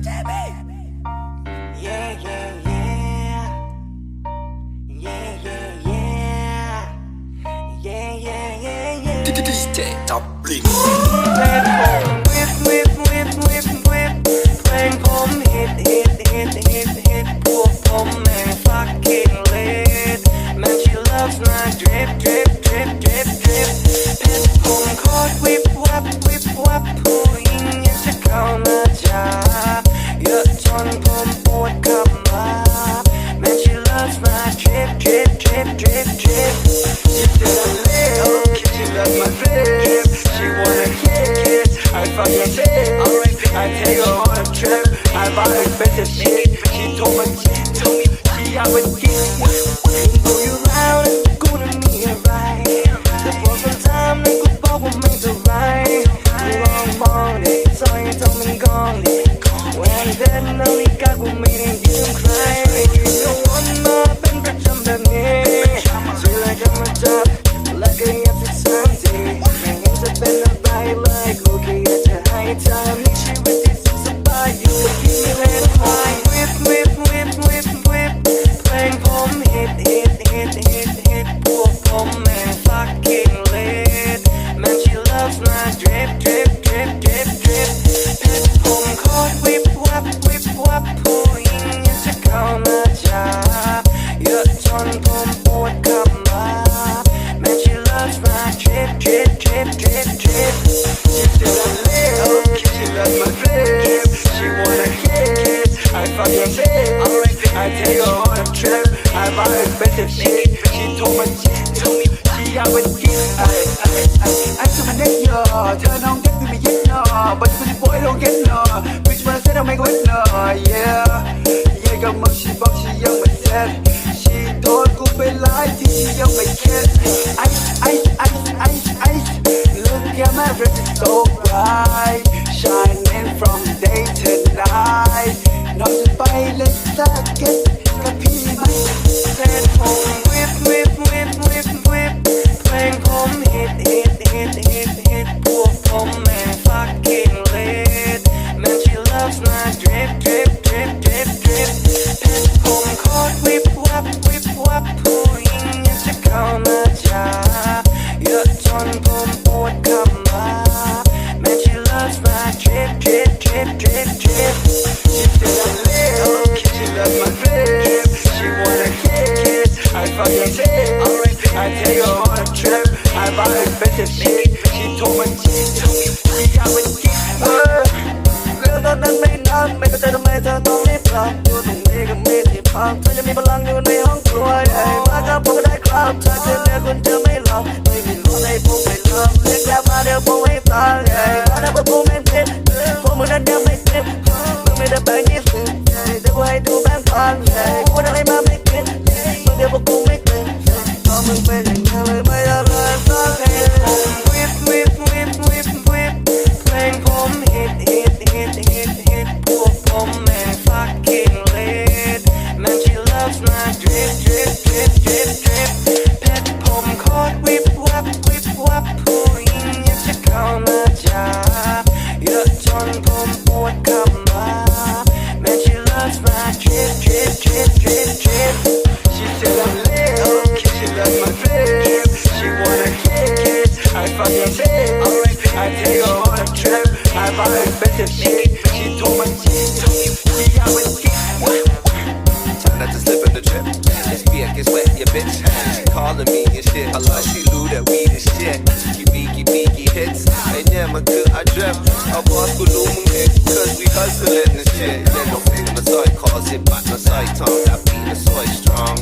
Yeah, yeah, yeah. Yeah, yeah, yeah. Yeah, yeah, yeah, yeah. DJ Dublin เพลงผมวิบวิบวิบวิบวิบเพลงผมฮิตฮิตฮิตฮิตฮิตพวกผม she out with expensive shit. She told me, told me she got with you. I, I, I, I, I, I, I, I, I, I, I, I, I, ธอน้องเด็กที่ไม่เย็นเนอะบัดนี้กูจะปล่อยลงเย็นเนอะวิชมาเซ็ตเอาไม่กวนนอะ yeah yeah กับมึงชีบอกชียังไม่เสร็จชีโดนกูไปหลายที่ชียังไม่เข็ดไอ้ไอ้ไอ้ไอ้ไอ้ look at my red is so bright shining from day to night น้องจะไปเล่นสักเก็ตกับพี่ไหมเพลงผมวิบวิบวิบวิบวิบเพลงผมฮิตฮิตฮิตฮิต I take her on a trip. I buy expensive shit. She told me เข้าใจทำไมเธอต้องรีบกลับอยู่ตรงนี้ก็มีที่พักเธอจะมีพลังอยู่ในห้องครัวไอ้มากับผมก็ได้ครับเธอจะเรียกคนเธอไม่หลับไม่มีรู้ในผมไม่เลิกเรียกแกมาเดี๋ยวผมให้ตายไอ้มาแล้วผมไม่ผิดพวกมึงนั้นเดียังไม่เจ็บมึงไม่ได้แบ่งยี่สิบเดี๋ยวกูให้ดูแบงค์พันไอ้กูอะไรมาไม่กินมึงเดี๋ยวพวกกูไม่เกินตอนมึงเป็นอย่างนี้เลยไม่ได้ drip drip drip drip drip checks. They never till I dreamt of us with looming eggs because we hustling this shit. Then no big side cause it, but no side tongue. I be the soy strong.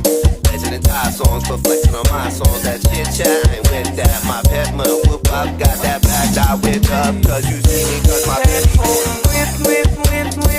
Legend and tie songs, but flexing on my songs. That shit, chat, I ain't with that. My pet man whoop up, got that back, I whip up. Cause you see me, cause my pet. Whip whip whip. with.